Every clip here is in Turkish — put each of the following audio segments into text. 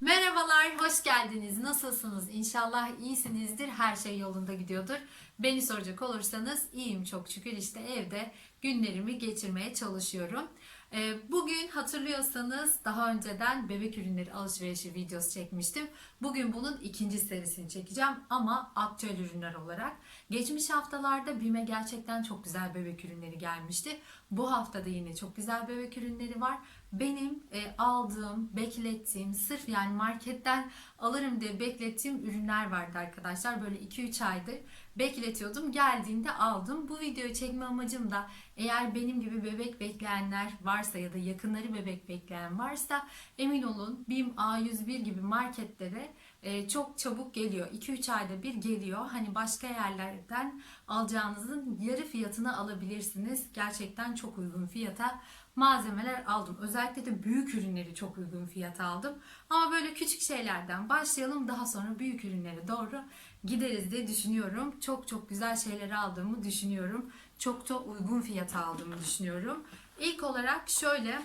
Merhabalar, hoş geldiniz. Nasılsınız? İnşallah iyisinizdir. Her şey yolunda gidiyordur. Beni soracak olursanız iyiyim çok şükür. İşte evde günlerimi geçirmeye çalışıyorum. Ee, Bugün hatırlıyorsanız daha önceden bebek ürünleri alışverişi videosu çekmiştim. Bugün bunun ikinci serisini çekeceğim ama aktüel ürünler olarak. Geçmiş haftalarda BİM'e gerçekten çok güzel bebek ürünleri gelmişti. Bu haftada yine çok güzel bebek ürünleri var. Benim e, aldığım, beklettiğim, sırf yani marketten alırım diye beklettiğim ürünler vardı arkadaşlar. Böyle 2-3 aydır bekletiyordum. Geldiğinde aldım. Bu videoyu çekme amacım da eğer benim gibi bebek bekleyenler varsa ya da yakınları bebek bekleyen varsa emin olun BİM A101 gibi marketlere e, çok çabuk geliyor. 2-3 ayda bir geliyor. Hani başka yerlerden alacağınızın yarı fiyatına alabilirsiniz. Gerçekten çok uygun fiyata malzemeler aldım. Özellikle de büyük ürünleri çok uygun fiyata aldım. Ama böyle küçük şeylerden başlayalım. Daha sonra büyük ürünlere doğru gideriz diye düşünüyorum. Çok çok güzel şeyleri aldığımı düşünüyorum. Çok da uygun fiyata aldığımı düşünüyorum. İlk olarak şöyle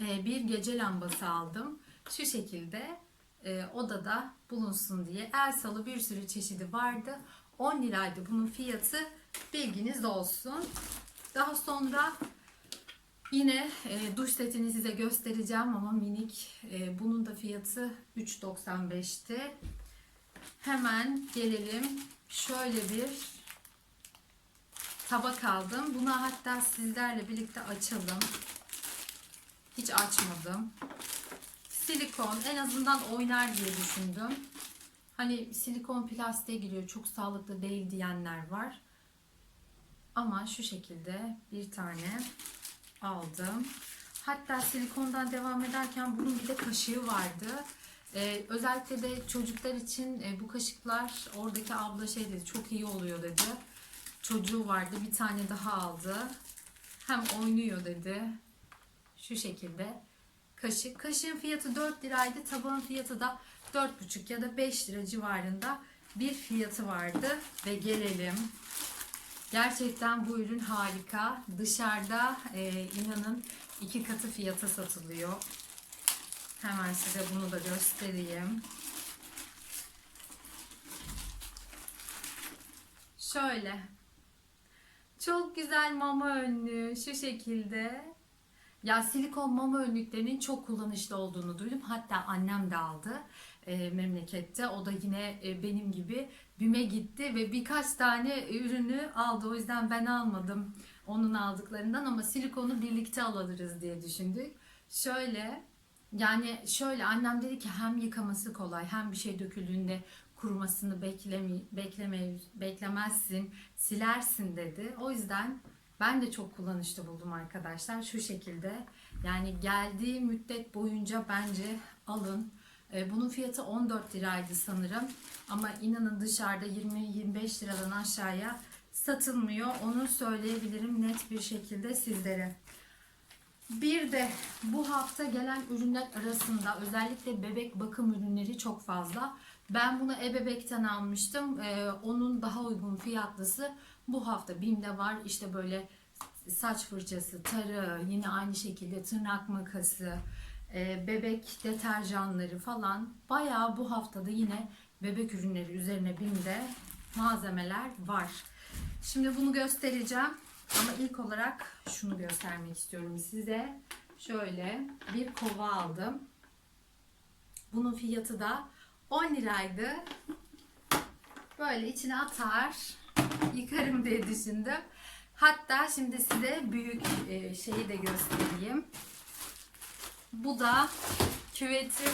e, bir gece lambası aldım. Şu şekilde e, odada bulunsun diye. El salı bir sürü çeşidi vardı. 10 liraydı bunun fiyatı. Bilginiz olsun. Daha sonra yine e, duş setini size göstereceğim ama minik. E, bunun da fiyatı 3.95'ti. Hemen gelelim. Şöyle bir tabak aldım. Bunu hatta sizlerle birlikte açalım. Hiç açmadım. Silikon en azından oynar diye düşündüm. Hani silikon plastiğe giriyor çok sağlıklı değil diyenler var. Ama şu şekilde bir tane aldım. Hatta silikondan devam ederken bunun bir de kaşığı vardı. Ee, özellikle de çocuklar için e, bu kaşıklar oradaki abla şey dedi çok iyi oluyor dedi. Çocuğu vardı bir tane daha aldı. Hem oynuyor dedi. Şu şekilde kaşık. Kaşığın fiyatı 4 liraydı. Tabağın fiyatı da 4,5 ya da 5 lira civarında bir fiyatı vardı. Ve gelelim. Gerçekten bu ürün harika. Dışarıda e, inanın iki katı fiyata satılıyor. Hemen size bunu da göstereyim. Şöyle. Çok güzel mama önlüğü şu şekilde. Ya silikon mama önlüklerinin çok kullanışlı olduğunu duydum. Hatta annem de aldı e, memlekette. O da yine e, benim gibi BİM'e gitti ve birkaç tane ürünü aldı. O yüzden ben almadım onun aldıklarından ama silikonu birlikte alırız diye düşündük. Şöyle yani şöyle annem dedi ki hem yıkaması kolay hem bir şey döküldüğünde kurumasını bekleme, bekleme, beklemezsin, silersin dedi. O yüzden ben de çok kullanışlı buldum arkadaşlar. Şu şekilde yani geldiği müddet boyunca bence alın. E, Bunun fiyatı 14 liraydı sanırım. Ama inanın dışarıda 20-25 liradan aşağıya satılmıyor. Onu söyleyebilirim net bir şekilde sizlere. Bir de bu hafta gelen ürünler arasında özellikle bebek bakım ürünleri çok fazla. Ben bunu ebebekten almıştım. Ee, onun daha uygun fiyatlısı bu hafta BİM'de var. İşte böyle saç fırçası, tarı, yine aynı şekilde tırnak makası, e, bebek deterjanları falan. Bayağı bu haftada yine bebek ürünleri üzerine BİM'de malzemeler var. Şimdi bunu göstereceğim. Ama ilk olarak şunu göstermek istiyorum size. Şöyle bir kova aldım. Bunun fiyatı da 10 liraydı. Böyle içine atar, yıkarım diye düşündüm. Hatta şimdi size büyük e, şeyi de göstereyim. Bu da küvetim.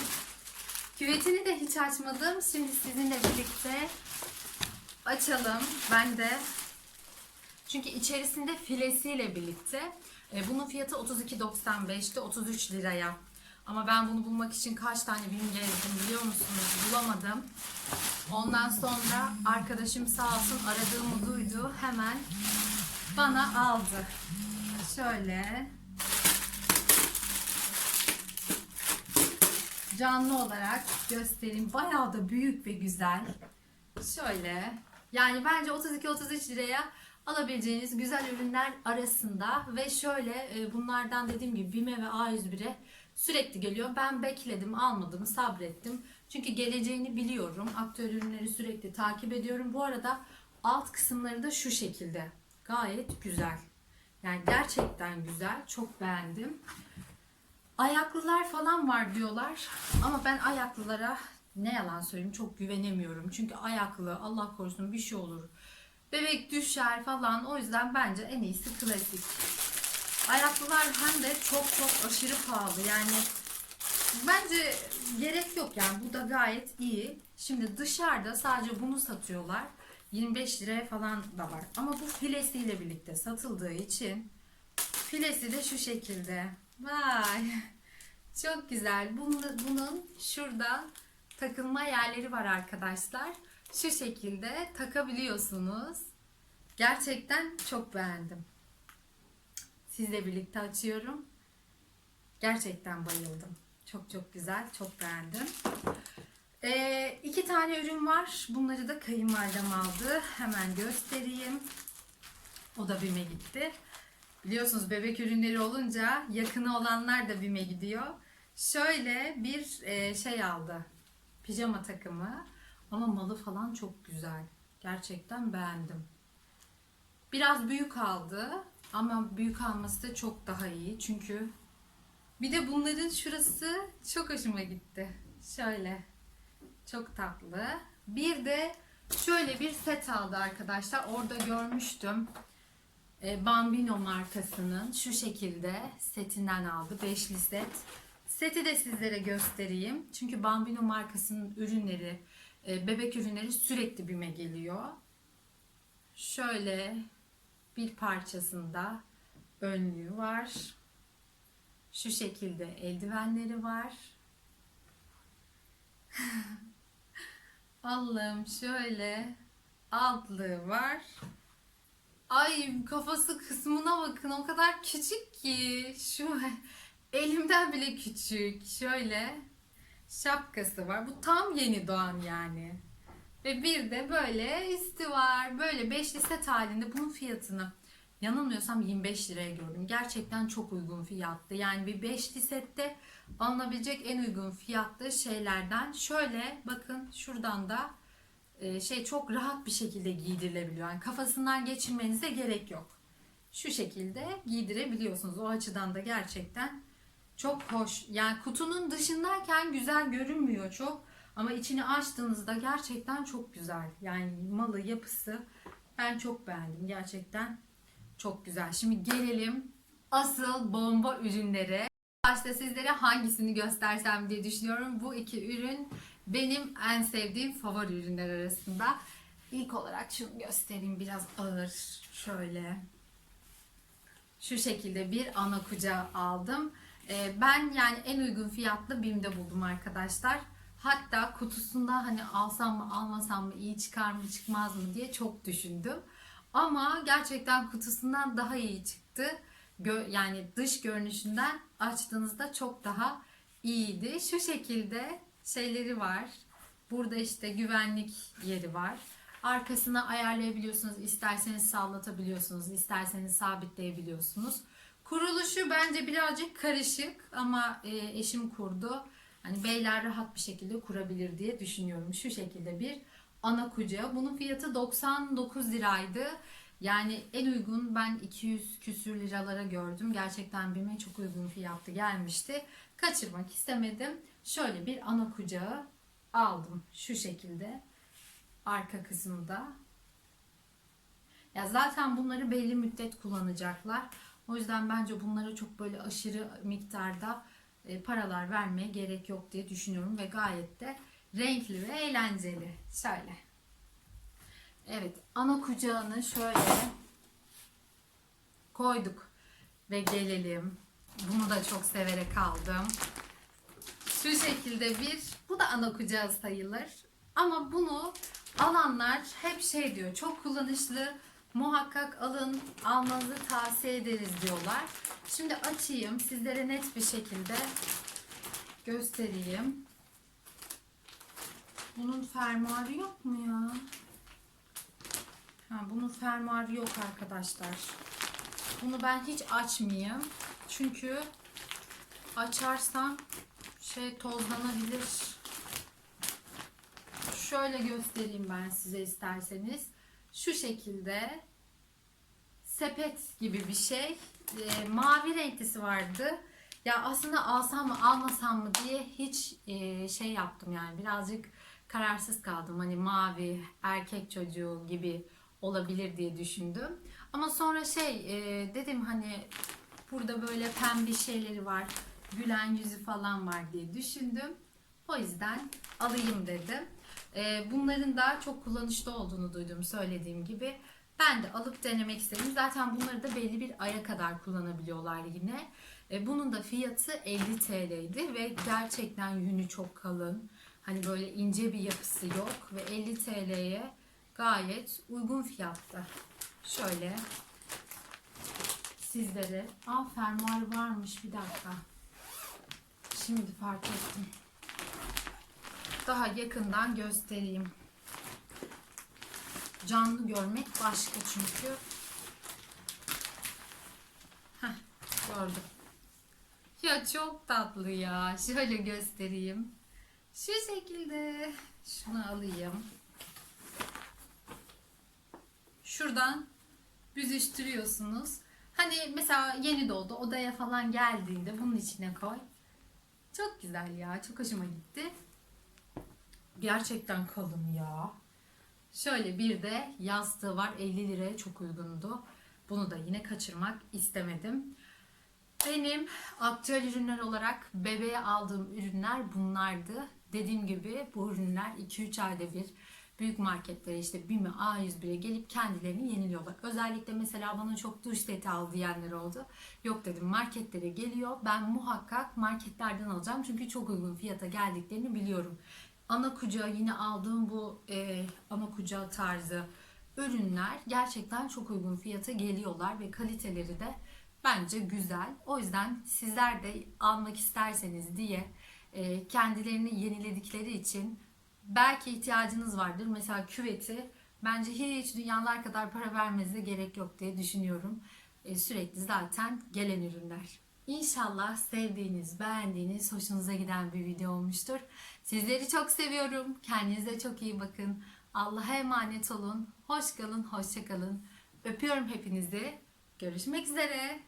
Küvetini de hiç açmadım. Şimdi sizinle birlikte açalım. Ben de çünkü içerisinde filesiyle birlikte e, bunun fiyatı 32.95'ti 33 liraya. Ama ben bunu bulmak için kaç tane birim gezdim biliyor musunuz? Bulamadım. Ondan sonra arkadaşım sağ olsun aradığımı duydu. Hemen bana aldı. Şöyle canlı olarak göstereyim. Bayağı da büyük ve güzel. Şöyle. Yani bence 32-33 liraya alabileceğiniz güzel ürünler arasında ve şöyle e, bunlardan dediğim gibi BİM'e ve A101'e Sürekli geliyor. Ben bekledim, almadım, sabrettim. Çünkü geleceğini biliyorum. Aktör ürünleri sürekli takip ediyorum. Bu arada alt kısımları da şu şekilde. Gayet güzel. Yani gerçekten güzel. Çok beğendim. Ayaklılar falan var diyorlar. Ama ben ayaklılara ne yalan söyleyeyim çok güvenemiyorum. Çünkü ayaklı Allah korusun bir şey olur. Bebek düşer falan. O yüzden bence en iyisi klasik. Ayaklılar hem de çok çok aşırı pahalı. Yani bence gerek yok yani. Bu da gayet iyi. Şimdi dışarıda sadece bunu satıyorlar. 25 liraya falan da var. Ama bu filesiyle birlikte satıldığı için filesi de şu şekilde. Vay. Çok güzel. Bunun, bunun şurada takılma yerleri var arkadaşlar. Şu şekilde takabiliyorsunuz. Gerçekten çok beğendim. Sizle birlikte açıyorum. Gerçekten bayıldım. Çok çok güzel. Çok beğendim. Ee, iki tane ürün var. Bunları da kayınvalidem aldı. Hemen göstereyim. O da BİM'e gitti. Biliyorsunuz bebek ürünleri olunca yakını olanlar da BİM'e gidiyor. Şöyle bir e, şey aldı. Pijama takımı. Ama malı falan çok güzel. Gerçekten beğendim. Biraz büyük aldı. Ama büyük alması da çok daha iyi. Çünkü bir de bunların şurası çok hoşuma gitti. Şöyle. Çok tatlı. Bir de şöyle bir set aldı arkadaşlar. Orada görmüştüm. E, Bambino markasının şu şekilde setinden aldı. Beşli set. Seti de sizlere göstereyim. Çünkü Bambino markasının ürünleri, e, bebek ürünleri sürekli bime geliyor. Şöyle bir parçasında önlüğü var. Şu şekilde eldivenleri var. Allah'ım şöyle altlığı var. Ay kafası kısmına bakın o kadar küçük ki. Şu elimden bile küçük. Şöyle şapkası var. Bu tam yeni doğan yani. Ve bir de böyle üstü var. Böyle beşli set halinde bunun fiyatını yanılmıyorsam 25 liraya gördüm. Gerçekten çok uygun fiyattı. Yani bir beşli sette alınabilecek en uygun fiyatlı şeylerden. Şöyle bakın şuradan da e, şey çok rahat bir şekilde giydirilebiliyor. Yani kafasından geçirmenize gerek yok. Şu şekilde giydirebiliyorsunuz. O açıdan da gerçekten çok hoş. Yani kutunun dışındayken güzel görünmüyor çok. Ama içini açtığınızda gerçekten çok güzel. Yani malı yapısı ben çok beğendim. Gerçekten çok güzel. Şimdi gelelim asıl bomba ürünlere. Başta sizlere hangisini göstersem diye düşünüyorum. Bu iki ürün benim en sevdiğim favori ürünler arasında. İlk olarak şunu göstereyim biraz ağır. Şöyle. Şu şekilde bir ana kucağı aldım. Ee, ben yani en uygun fiyatlı BİM'de buldum arkadaşlar. Hatta kutusunda hani alsam mı almasam mı iyi çıkar mı çıkmaz mı diye çok düşündüm. Ama gerçekten kutusundan daha iyi çıktı. Gö- yani dış görünüşünden açtığınızda çok daha iyiydi. Şu şekilde şeyleri var. Burada işte güvenlik yeri var. Arkasına ayarlayabiliyorsunuz. İsterseniz sallatabiliyorsunuz. isterseniz sabitleyebiliyorsunuz. Kuruluşu bence birazcık karışık ama e, eşim kurdu. Hani beyler rahat bir şekilde kurabilir diye düşünüyorum. Şu şekilde bir ana kucağı. Bunun fiyatı 99 liraydı. Yani en uygun ben 200 küsür liralara gördüm. Gerçekten BİM'e çok uygun fiyatlı gelmişti. Kaçırmak istemedim. Şöyle bir ana kucağı aldım. Şu şekilde. Arka kısmında. Ya zaten bunları belli müddet kullanacaklar. O yüzden bence bunlara çok böyle aşırı miktarda paralar vermeye gerek yok diye düşünüyorum ve gayet de renkli ve eğlenceli. Şöyle. Evet, ana kucağını şöyle koyduk ve gelelim. Bunu da çok severek aldım. Şu şekilde bir, bu da ana kucağı sayılır. Ama bunu alanlar hep şey diyor, çok kullanışlı, muhakkak alın, almanızı tavsiye ederiz diyorlar. Şimdi açayım, sizlere net bir şekilde göstereyim. Bunun fermuarı yok mu ya? Ha, bunun fermuarı yok arkadaşlar. Bunu ben hiç açmayayım. Çünkü açarsam şey tozlanabilir. Şöyle göstereyim ben size isterseniz. Şu şekilde sepet gibi bir şey. Ee, mavi renklisi vardı. Ya aslında alsam mı almasam mı diye hiç e, şey yaptım yani birazcık kararsız kaldım. Hani mavi erkek çocuğu gibi olabilir diye düşündüm. Ama sonra şey e, dedim hani burada böyle pembe şeyleri var. Gülen yüzü falan var diye düşündüm. O yüzden alayım dedim. E, bunların da çok kullanışlı olduğunu duydum söylediğim gibi. Ben de alıp denemek istedim. Zaten bunları da belli bir aya kadar kullanabiliyorlar yine. E, bunun da fiyatı 50 TL'ydi ve gerçekten yünü çok kalın. Hani böyle ince bir yapısı yok ve 50 TL'ye gayet uygun fiyatta. Şöyle sizlere. Aa fermuarı varmış bir dakika. Şimdi fark ettim. Daha yakından göstereyim. Canlı görmek başka çünkü. Heh, gördüm. Ya çok tatlı ya. Şöyle göstereyim. Şu şekilde. Şunu alayım. Şuradan büzüştürüyorsunuz. Hani mesela yeni doğdu odaya falan geldiğinde bunun içine koy. Çok güzel ya. Çok hoşuma gitti. Gerçekten kalın ya. Şöyle bir de yastığı var. 50 liraya çok uygundu. Bunu da yine kaçırmak istemedim. Benim aktüel ürünler olarak bebeğe aldığım ürünler bunlardı. Dediğim gibi bu ürünler 2-3 ayda bir büyük marketlere işte BİM'e A101'e gelip kendilerini yeniliyorlar. Özellikle mesela bana çok duş seti al diyenler oldu. Yok dedim marketlere geliyor. Ben muhakkak marketlerden alacağım. Çünkü çok uygun fiyata geldiklerini biliyorum. Ana kucağı yine aldığım bu e, ana kucağı tarzı ürünler gerçekten çok uygun fiyata geliyorlar ve kaliteleri de bence güzel. O yüzden sizler de almak isterseniz diye e, kendilerini yeniledikleri için belki ihtiyacınız vardır. Mesela küveti bence hiç dünyalar kadar para vermenize gerek yok diye düşünüyorum. E, sürekli zaten gelen ürünler. İnşallah sevdiğiniz, beğendiğiniz, hoşunuza giden bir video olmuştur. Sizleri çok seviyorum. Kendinize çok iyi bakın. Allah'a emanet olun. Hoş kalın, hoşça kalın. Öpüyorum hepinizi. Görüşmek üzere.